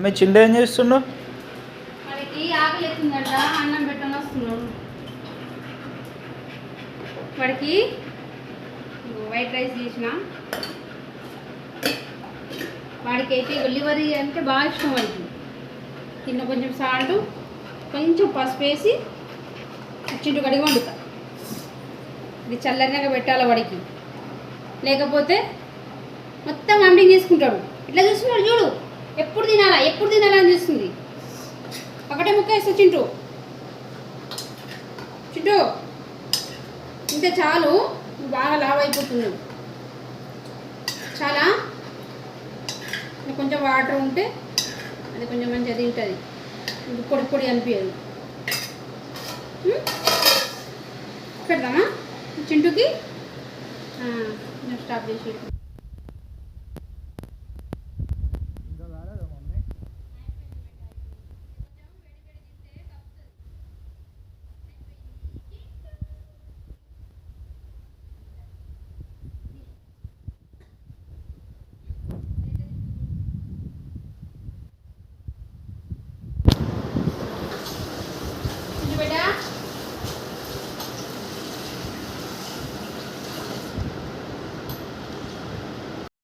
అమ్మాయి చిండ ఏం చేస్తుండు? వాడికి ఆకలి ఎత్తుందట అన్నం పెట్టని వస్తున్నాడు. వాడికి వైట్ రైస్ చేసిన. వాడికి అయితే లివరీ అంటే బాగా ఇష్టం వాడికి. కింద కొంచెం సాల్ట్ కొంచెం పసుపు వేసి చింటు కడిగి వండుతా. ఇది చల్లరినాక పెట్టాలి వాడికి. లేకపోతే మొత్తం అంబింగ్ చేసుకుంటాడు. ఇట్లా చూస్తున్నాడు చూడు. ఎప్పుడు తినాలా? ఎప్పుడు తినాలా అని చూస్తుంది. ఒకటే ముక్క వేస్తా చింటూ చింటూ ఇంత చాలు. బాగా లావ్ అయిపోతున్నావు చాలా? కొంచెం వాటర్ ఉంటే అది కొంచెం మంచిగా తింటుంది. ఇది పొడి పొడి అనిపించదు ఉం? పెడదామా? చింటూకి నేను స్టాప్ చేసి বেটা